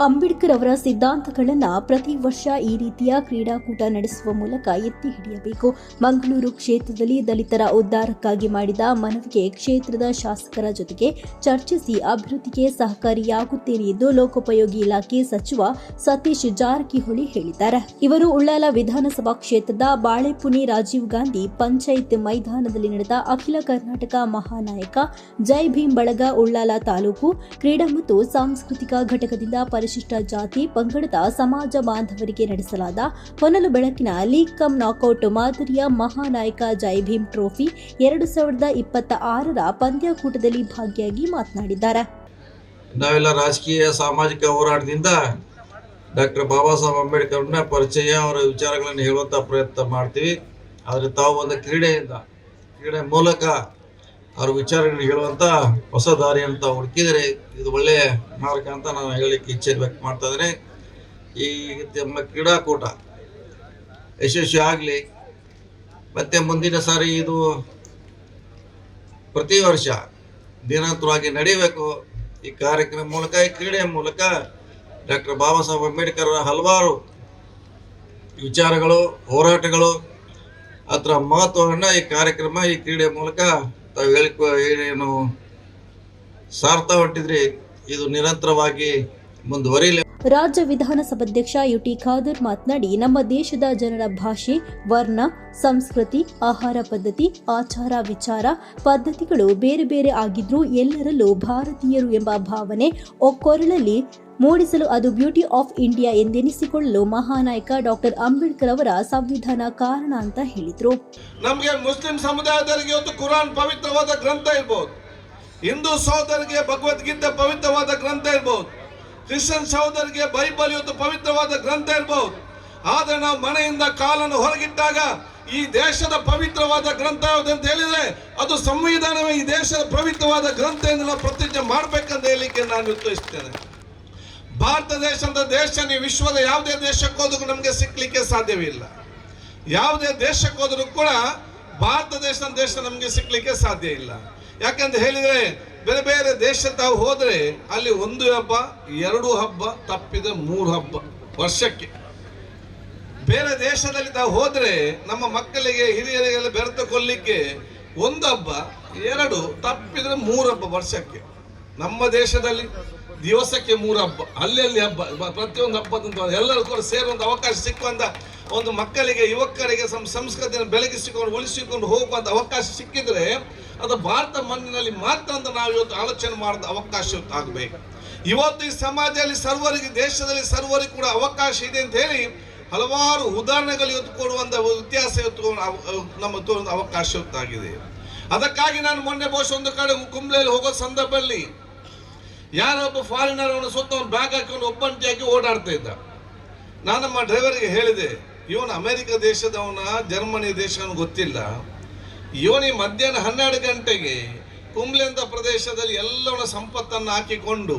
ಅಂಬೇಡ್ಕರ್ ಅವರ ಸಿದ್ಧಾಂತಗಳನ್ನು ಪ್ರತಿ ವರ್ಷ ಈ ರೀತಿಯ ಕ್ರೀಡಾಕೂಟ ನಡೆಸುವ ಮೂಲಕ ಎತ್ತಿ ಹಿಡಿಯಬೇಕು. ಮಂಗಳೂರು ಕ್ಷೇತ್ರದಲ್ಲಿ ದಲಿತರ ಉದ್ಧಾರಕ್ಕಾಗಿ ಮಾಡಿದ ಮನವಿಗೆ ಕ್ಷೇತ್ರದ ಶಾಸಕರ ಜೊತೆಗೆ ಚರ್ಚಿಸಿ ಅಭಿವೃದ್ಧಿಗೆ ಸಹಕಾರಿಯಾಗುತ್ತೇನೆ ಎಂದು ಲೋಕೋಪಯೋಗಿ ಇಲಾಖೆ ಸಚಿವ ಸತೀಶ್ ಜಾರಕಿಹೊಳಿ ಹೇಳಿದ್ದಾರೆ. ಇವರು ಉಳ್ಳಾಲ ವಿಧಾನಸಭಾ ಕ್ಷೇತ್ರದ ಬಾಳೆಪುನಿ ರಾಜೀವ್ ಗಾಂಧಿ ಪಂಚಾಯತ್ ಮೈದಾನದಲ್ಲಿ ನಡೆದ ಅಖಿಲ ಕರ್ನಾಟಕ ಮಹಾನಾಯಕ ಜೈ ಭೀಮ್ ಬಳಗ ಉಳ್ಳಾಲ ತಾಲೂಕು ಕ್ರೀಡಾ ಮತ್ತು ಸಾಂಸ್ಕೃತಿಕ ಘಟಕದಿಂದ ಪರಿಶಿಷ್ಟ ಜಾತಿ ಪಂಗಡದ ಸಮಾಜ ಬಾಂಧವರಿಗೆ ನಡೆಸಲಾದ ಹೊನಲು ಬೆಳಕಿನ ಲೀಗ್ ಕಮ್ ನಾಕೌಟ್ ಮಾದರಿಯ ಮಹಾನಾಯಕ ಜೈ ಭೀಮ್ ಟ್ರೋಫಿ ಎರಡು ಸಾವಿರದ ಇಪ್ಪತ್ತ ಆರರ ಪಂದ್ಯಾಕೂಟದಲ್ಲಿ ಭಾಗಿಯಾಗಿ ಮಾತನಾಡಿದ್ದಾರೆ. ನಾವೆಲ್ಲ ರಾಜಕೀಯ, ಸಾಮಾಜಿಕ ಹೋರಾಟದಿಂದ ಡಾಕ್ಟರ್ ಬಾಬಾ ಸಾಹೇಬ್ ಅಂಬೇಡ್ಕರ್ನ ಪರಿಚಯ, ಅವರ ವಿಚಾರಗಳನ್ನು ಹೇಳುವಂತ ಪ್ರಯತ್ನ ಮಾಡ್ತೀವಿ. ಆದರೆ ತಾವು ಒಂದು ಕ್ರೀಡೆಯಿಂದ, ಕ್ರೀಡೆ ಮೂಲಕ ಅವ್ರ ವಿಚಾರಗಳಿಗೆ ಹೇಳುವಂಥ ಹೊಸ ದಾರಿ ಅಂತ ಹುಡುಕಿದರೆ ಇದು ಒಳ್ಳೆಯ ಮಾರ್ಗ ಅಂತ ನಾನು ಹೇಳಲಿಕ್ಕೆ ಇಚ್ಛೆ ವ್ಯಕ್ತ ಮಾಡ್ತಾ ಈ ನಮ್ಮ ಕ್ರೀಡಾಕೂಟ ಯಶಸ್ವಿ ಆಗಲಿ, ಮತ್ತೆ ಮುಂದಿನ ಸಾರಿ ಇದು ಪ್ರತಿ ವರ್ಷ ದಿನಾಂತರವಾಗಿ ನಡೀಬೇಕು ಈ ಕಾರ್ಯಕ್ರಮ ಮೂಲಕ, ಈ ಕ್ರೀಡೆ ಮೂಲಕ ಡಾಕ್ಟರ್ ಬಾಬಾ ಸಾಹೇಬ್ ಅಂಬೇಡ್ಕರ್ ಹಲವಾರು ವಿಚಾರಗಳು, ಹೋರಾಟಗಳು, ಅದರ ಮಹತ್ವವನ್ನು ಈ ಕಾರ್ಯಕ್ರಮ, ಈ ಕ್ರೀಡೆ ಮೂಲಕ ತಾವು ಹೇಳಿಕೊ ಏನು ಸಾರ್ತಾ ಹೊಟ್ಟಿದ್ರಿ ಇದು ನಿರಂತರವಾಗಿ ಮುಂದುವರಿಯಲಿ. ರಾಜ್ಯ ವಿಧಾನಸಭಾಧ್ಯಕ್ಷ ಯುಟಿ ಖಾದರ್ ಮಾತನಾಡಿ ನಮ್ಮ ದೇಶದ ಜನರ ಭಾಷೆ ವರ್ಣ ಸಂಸ್ಕೃತಿ ಆಹಾರ ಪದ್ಧತಿ ಆಚಾರ ವಿಚಾರ ಪದ್ಧತಿಗಳು ಬೇರೆ ಬೇರೆ ಆಗಿದ್ರೂ ಎಲ್ಲರಲ್ಲೂ ಭಾರತೀಯರು ಎಂಬ ಭಾವನೆ ಒಕ್ಕೊರಳಲ್ಲಿ ಮೂಡಿಸಲು ಅದು ಬ್ಯೂಟಿ ಆಫ್ ಇಂಡಿಯಾ ಎಂದೆನಿಸಿಕೊಳ್ಳಲು ಮಹಾನಾಯಕ ಡಾಕ್ಟರ್ ಅಂಬೇಡ್ಕರ್ ಅವರ ಸಂವಿಧಾನ ಕಾರಣ ಅಂತ ಹೇಳಿದ್ರು. ನಮಗೆ ಮುಸ್ಲಿಂ ಸಮುದಾಯದವರಿಗೆ ಒಂದು ಕುರಾನ್ ಪವಿತ್ರವಾದ ಗ್ರಂಥ ಇರಬಹುದು ಹಿಂದೂ ಸೋದರಿಗೆ ಭಗವದ್ಗೀತೆ ಪವಿತ್ರವಾದ ಗ್ರಂಥ ಇರ್ಬೋದು. ಕ್ರಿಶ್ಚಿಯನ್ ಸಹೋದರಿಗೆ ಬೈಬಲ್ ಇವತ್ತು ಪವಿತ್ರವಾದ ಗ್ರಂಥ ಇರಬಹುದು ಆದರೆ ನಾವು ಮನೆಯಿಂದ ಕಾಲನ್ನು ಹೊರಗಿಟ್ಟಾಗ ಈ ದೇಶದ ಪವಿತ್ರವಾದ ಗ್ರಂಥ ಯಾವುದು ಅಂತ ಹೇಳಿದ್ರೆ ಅದು ಸಂವಿಧಾನವೇ ಈ ದೇಶದ ಪವಿತ್ರವಾದ ಗ್ರಂಥ ಎಂದು ನಾವು ಪ್ರತಿಜ್ಞೆ ಮಾಡಬೇಕಂತ ಹೇಳಲಿಕ್ಕೆ ನಾನು ಉತ್ತೇಜಿಸ್ತೇನೆ ಭಾರತ ದೇಶ ಅಂತ ದೇಶ, ನೀವು ವಿಶ್ವದ ಯಾವುದೇ ದೇಶಕ್ಕೆ ಹೋದ್ರು ನಮಗೆ ಸಿಕ್ಕಲಿಕ್ಕೆ ಸಾಧ್ಯವಿಲ್ಲ ಯಾವುದೇ ದೇಶಕ್ಕೆ ಹೋದರೂ ಕೂಡ ಭಾರತ ದೇಶದ ದೇಶ ನಮಗೆ ಸಿಕ್ಕಲಿಕ್ಕೆ ಸಾಧ್ಯ ಇಲ್ಲ. ಯಾಕಂತ ಹೇಳಿದ್ರೆ ಬೇರೆ ಬೇರೆ ದೇಶ ತಾವು ಹೋದ್ರೆ ಅಲ್ಲಿ ಒಂದು ಹಬ್ಬ, ಎರಡು ಹಬ್ಬ ತಪ್ಪಿದ ಮೂರು ಹಬ್ಬ, ವರ್ಷಕ್ಕೆ. ಬೇರೆ ದೇಶದಲ್ಲಿ ತಾವು ಹೋದ್ರೆ ನಮ್ಮ ಮಕ್ಕಳಿಗೆ, ಹಿರಿಯರಿಗೆಲ್ಲ ಬೆರೆತುಕೊಳ್ಳಿಕ್ಕೆ ಒಂದು ಹಬ್ಬ, ಎರಡು, ತಪ್ಪಿದ್ರೆ ಮೂರು ಹಬ್ಬ ವರ್ಷಕ್ಕೆ. ನಮ್ಮ ದೇಶದಲ್ಲಿ ದಿವಸಕ್ಕೆ ಮೂರು ಹಬ್ಬ ಅಲ್ಲಲ್ಲಿ ಅಲ್ಲಿ ಹಬ್ಬ ಪ್ರತಿಯೊಂದು ಹಬ್ಬದಂತ ಎಲ್ಲರೂ ಕೂಡ ಸೇರುವಂತ ಅವಕಾಶ ಸಿಕ್ಕುವಂತ ಒಂದು ಮಕ್ಕಳಿಗೆ, ಯುವಕರಿಗೆ ಸಂಸ್ಕೃತಿಯನ್ನು ಬೆಳಗಿಸಿಕೊಂಡು ಉಳಿಸಿಕೊಂಡು ಹೋಗುವಂತ ಅವಕಾಶ ಸಿಕ್ಕಿದ್ರೆ ಅದು ಭಾರತ ಮಣ್ಣಿನಲ್ಲಿ ಮಾತ್ರ ಅಂತ ನಾವು ಇವತ್ತು ಆಲೋಚನೆ ಮಾಡಿದ ಅವಕಾಶ ಆಗಬೇಕು. ಇವತ್ತು ಈ ಸಮಾಜದಲ್ಲಿ ಸರ್ವರಿಗೆ, ದೇಶದಲ್ಲಿ ಸರ್ವರಿಗೆ ಕೂಡ ಅವಕಾಶ ಇದೆ ಅಂತ ಹೇಳಿ ಹಲವಾರು ಉದಾಹರಣೆಗಳು ಇವತ್ತು ಇವತ್ತು ಅವ- ನಮ್ಮ ತೋರುವ ಅವಕಾಶ ಆಗಿದೆ ಅದಕ್ಕಾಗಿ ನಾನು ಮೊನ್ನೆ ಬಹುಶಃ ಒಂದು ಕಡೆ ಕುಂಬ್ಳೆಯಲ್ಲಿ ಹೋಗೋ ಸಂದರ್ಭದಲ್ಲಿ ಯಾರೊಬ್ಬ ಫಾರಿನರ್ ಅವನ ಸುತ್ತ ಅವನು ಬ್ಯಾಗ್ ಹಾಕೊಂಡು ಒಬ್ಬಂಟಿಯಾಗಿ ಓಡಾಡ್ತಾ ಇದ್ದ. ನಾನು ನಮ್ಮ ಡ್ರೈವರ್ಗೆ ಹೇಳಿದೆ, ಇವನು ಅಮೆರಿಕ ದೇಶದವನ ಜರ್ಮನಿ ದೇಶವನು ಗೊತ್ತಿಲ್ಲ. ಇವನಿ ಮಧ್ಯಾಹ್ನ ಹನ್ನೆರಡು ಗಂಟೆಗೆ ಕುಂಬ್ಲೆಂದ ಪ್ರದೇಶದಲ್ಲಿ ಎಲ್ಲವನ ಸಂಪತ್ತನ್ನು ಹಾಕಿಕೊಂಡು,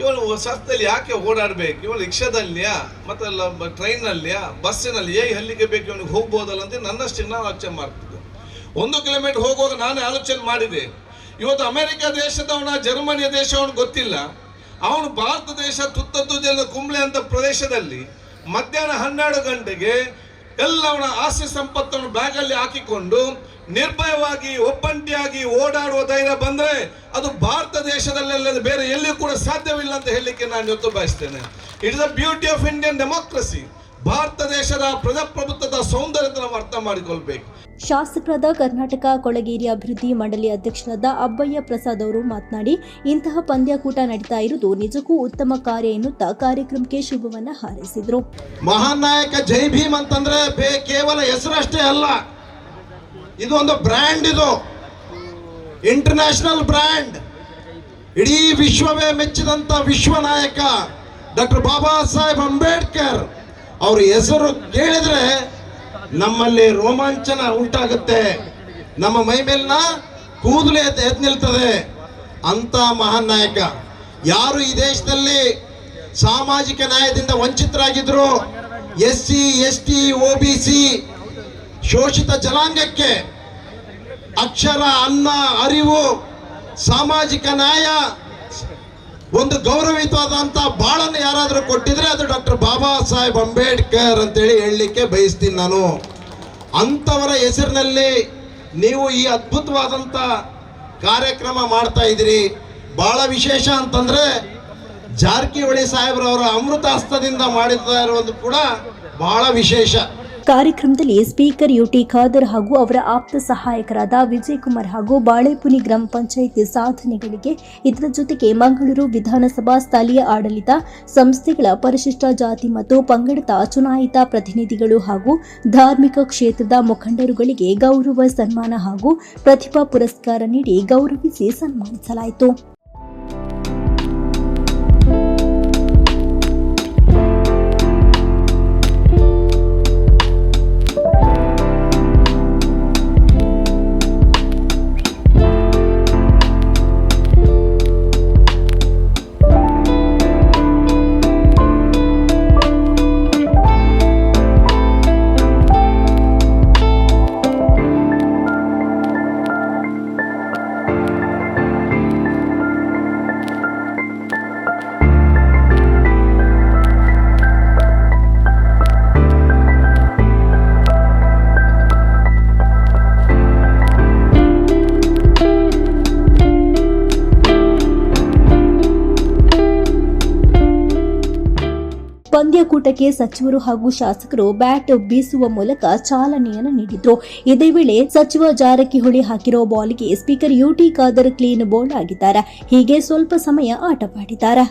ಇವನು ಸಸ್ತಲ್ಲಿ ಯಾಕೆ ಓಡಾಡ್ಬೇಕು? ಇವನು ರಿಕ್ಷಾದಲ್ಲಿಯಾ? ಮತ್ತೆ ಟ್ರೈನಲ್ಲಿಯಾ ಬಸ್ಸಿನಲ್ಲಿ ಹೇಗೆ ಹಲ್ಲಿಗೆ ಬೇಕು, ಇವನಿಗೆ ಹೋಗ್ಬೋದಲ್ಲ ಅಂತ ನನ್ನಷ್ಟೇ ನಾನು ಆಲೋಚನೆ ಮಾಡ್ತಿದ್ದೆ. ಒಂದು ಕಿಲೋಮೀಟರ್ ಹೋಗುವಾಗ ನಾನೇ ಆಲೋಚನೆ ಮಾಡಿದೆ. ಇವತ್ತು ಅಮೆರಿಕ ದೇಶದವನ ಜರ್ಮನಿಯ ದೇಶವನು ಗೊತ್ತಿಲ್ಲ. ಅವನು ಭಾರತ ದೇಶ ತುತ್ತ ಜನ ಕುಂಬ್ಳೆ ಅಂತ ಪ್ರದೇಶದಲ್ಲಿ ಮಧ್ಯಾಹ್ನ ಹನ್ನೆರಡು ಗಂಟೆಗೆ ಎಲ್ಲವನ ಆಸ್ತಿ ಸಂಪತ್ತನ್ನು ಬ್ಯಾಗಲ್ಲಿ ಹಾಕಿಕೊಂಡು ನಿರ್ಭಯವಾಗಿ, ಒಬ್ಬಂಟಿಯಾಗಿ ಓಡಾಡುವ ಧೈರ್ಯ ಬಂದ್ರೆ ಅದು ಭಾರತ ದೇಶದಲ್ಲಲ್ಲದೆ ಬೇರೆ ಎಲ್ಲಿಯೂ ಕೂಡ ಸಾಧ್ಯವಿಲ್ಲ ಅಂತ ಹೇಳಲಿಕ್ಕೆ ನಾನು ಇವತ್ತು ಬಯಸ್ತೇನೆ. It is the beauty of Indian democracy Bharat ದೇಶದ ಪ್ರಜಾಪ್ರಭುತ್ವದ ಸೌಂದರ್ಯದ ನಾವು ಅರ್ಥ ಮಾಡಿಕೊಳ್ಬೇಕು. ಶಾಸಕರಾದ ಕರ್ನಾಟಕ ಕೊಳಗೇರಿ ಅಭಿವೃದ್ಧಿ ಮಂಡಳಿ ಅಧ್ಯಕ್ಷರಾದ ಅಬ್ಬಯ್ಯ ಪ್ರಸಾದ್ ಅವರು ಮಾತನಾಡಿ, ಇಂತಹ ಪಂದ್ಯಕೂಟ ನಡೀತಾ ಇರುವುದು ನಿಜಕ್ಕೂ ಉತ್ತಮ ಕಾರ್ಯ ಎನ್ನುತ್ತಾ ಕಾರ್ಯಕ್ರಮಕ್ಕೆ ಶುಭವನ್ನ ಹಾರೈಸಿದರು. ಮಹಾನ್ ನಾಯಕ ಜೈ ಭೀಮ್ ಅಂತಂದ್ರೆ ಕೇವಲ ಹೆಸರಷ್ಟೇ ಅಲ್ಲ, ಇದು ಒಂದು ಬ್ರ್ಯಾಂಡ್ ಇದು. International brand. ಇಡೀ ವಿಶ್ವವೇ ಮೆಚ್ಚಿದಂತ ವಿಶ್ವ ನಾಯಕ ಡಾಕ್ಟರ್ ಬಾಬಾ ಸಾಹೇಬ್ ಅಂಬೇಡ್ಕರ್, ಅವ್ರ ಹೆಸರು ಕೇಳಿದ್ರೆ ನಮ್ಮಲ್ಲಿ ರೋಮಾಂಚನ ಉಂಟಾಗುತ್ತೆ. ನಮ್ಮ ಮೈ ಮೇಲಿನ ಕೂದಲು ಎದ್ದು ನಿಲ್ತದೆ. ಅಂತ ಮಹಾನ್ ನಾಯಕ. ಯಾರು ಈ ದೇಶದಲ್ಲಿ ಸಾಮಾಜಿಕ ನ್ಯಾಯದಿಂದ ವಂಚಿತರಾಗಿದ್ರು? S C, S T O B C, ಶೋಷಿತ ಜನಾಂಗಕ್ಕೆ ಅಕ್ಷರ, ಅನ್ನ, ಅರಿವು, ಸಾಮಾಜಿಕ ನ್ಯಾಯ ಒಂದು ಗೌರವಯುತವಾದಂಥ ಬಾಳನ್ನು ಯಾರಾದರೂ ಕೊಟ್ಟಿದ್ರೆ ಅದು ಡಾಕ್ಟರ್ ಬಾಬಾ ಸಾಹೇಬ್ ಅಂಬೇಡ್ಕರ್ ಅಂತೇಳಿ ಹೇಳಲಿಕ್ಕೆ ಬಯಸ್ತೀನಿ ನಾನು. ಅಂಥವರ ಹೆಸರಿನಲ್ಲಿ ನೀವು ಈ ಅದ್ಭುತವಾದಂಥ ಕಾರ್ಯಕ್ರಮ ಮಾಡ್ತಾ ಇದ್ದೀರಿ. ಭಾಳ ವಿಶೇಷ ಅಂತಂದರೆ ಜಾರಕಿಹೊಳಿ ಸಾಹೇಬ್ರವರ ಅಮೃತ ಹಸ್ತದಿಂದ ಮಾಡಿದ ಇರುವುದು ಕೂಡ ಬಹಳ ವಿಶೇಷ. ಕಾರ್ಯಕ್ರಮದಲ್ಲಿ ಸ್ಪೀಕರ್ ಯುಟಿ ಖಾದರ್ ಹಾಗೂ ಅವರ ಆಪ್ತ ಸಹಾಯಕರಾದ ವಿಜಯ್ ಕುಮಾರ್ ಹಾಗೂ ಬಾಳೆಪುನಿ ಗ್ರಾಮ ಪಂಚಾಯಿತಿ ಸಾಧನೆಗಳಿಗೆ ಇದರ ಜೊತೆಗೆ ಮಂಗಳೂರು ವಿಧಾನಸಭಾ ಸ್ಥಳೀಯ ಆಡಳಿತ ಸಂಸ್ಥೆಗಳ ಪರಿಶಿಷ್ಟ ಜಾತಿ ಮತ್ತು ಪಂಗಡದ ಚುನಾಯಿತ ಪ್ರತಿನಿಧಿಗಳು ಹಾಗೂ ಧಾರ್ಮಿಕ ಕ್ಷೇತ್ರದ ಮುಖಂಡರುಗಳಿಗೆ ಗೌರವ ಸನ್ಮಾನ ಹಾಗೂ ಪ್ರತಿಭಾ ಪುರಸ್ಕಾರ ನೀಡಿ ಗೌರವಿಸಿ ಸನ್ಮಾನಿಸಲಾಯಿತು. ಪಂದ್ಯಕೂಟಕ್ಕೆ ಸಚಿವರು ಹಾಗೂ ಶಾಸಕರು ಬ್ಯಾಟ್ ಬೀಸುವ ಮೂಲಕ ಚಾಲನೆಯನ್ನು ನೀಡಿದ್ರು ಇದೇ ವೇಳೆ ಸಚಿವ ಜಾರಕಿಹೊಳಿ ಹಾಕಿರೋ ಬಾಲ್ಗೆ speaker UT Khader clean bowled ಆಗಿದ್ದಾರೆ. ಹೀಗೆ ಸ್ವಲ್ಪ ಸಮಯ ಆಟವಾಡಿದ್ದಾರೆ.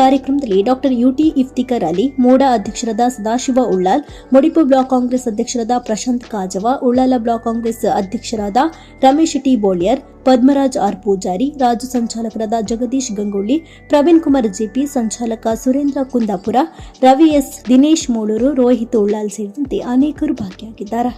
ಕಾರ್ಯಕ್ರಮದಲ್ಲಿ ಡಾಕ್ಟರ್ ಯುಟಿ ಇಫ್ತಿಕರ್ ಅಲಿ, ಮೋಡಾ ಅಧ್ಯಕ್ಷರಾದ ಸದಾಶಿವ ಉಳ್ಳಾಲ್, ಮಡಿಪು ಬ್ಲಾಕ್ ಕಾಂಗ್ರೆಸ್ ಅಧ್ಯಕ್ಷರಾದ ಪ್ರಶಾಂತ್ ಕಾಜವ, ಉಳ್ಳಾಲ ಬ್ಲಾಕ್ ಕಾಂಗ್ರೆಸ್ ಅಧ್ಯಕ್ಷರಾದ ರಮೇಶ್ ಟಿ ಬೋಳಿಯರ್, ಪದ್ಮರಾಜ್ ಆರ್ ಪೂಜಾರಿ, ರಾಜ್ಯ ಸಂಚಾಲಕರಾದ ಜಗದೀಶ್ ಗಂಗೊಳ್ಳಿ ಪ್ರವೀಣ್ ಕುಮಾರ್ ಜೆಪಿ, ಸಂಚಾಲಕ ಸುರೇಂದ್ರ ಕುಂದಾಪುರ, ರವಿ ಎಸ್ ದಿನೇಶ್ ಮೂಳೂರು, ರೋಹಿತ್ ಉಳ್ಳಾಲ್ ಸೇರಿದಂತೆ ಅನೇಕರು ಭಾಗಿಯಾಗಿದ್ದಾರೆ.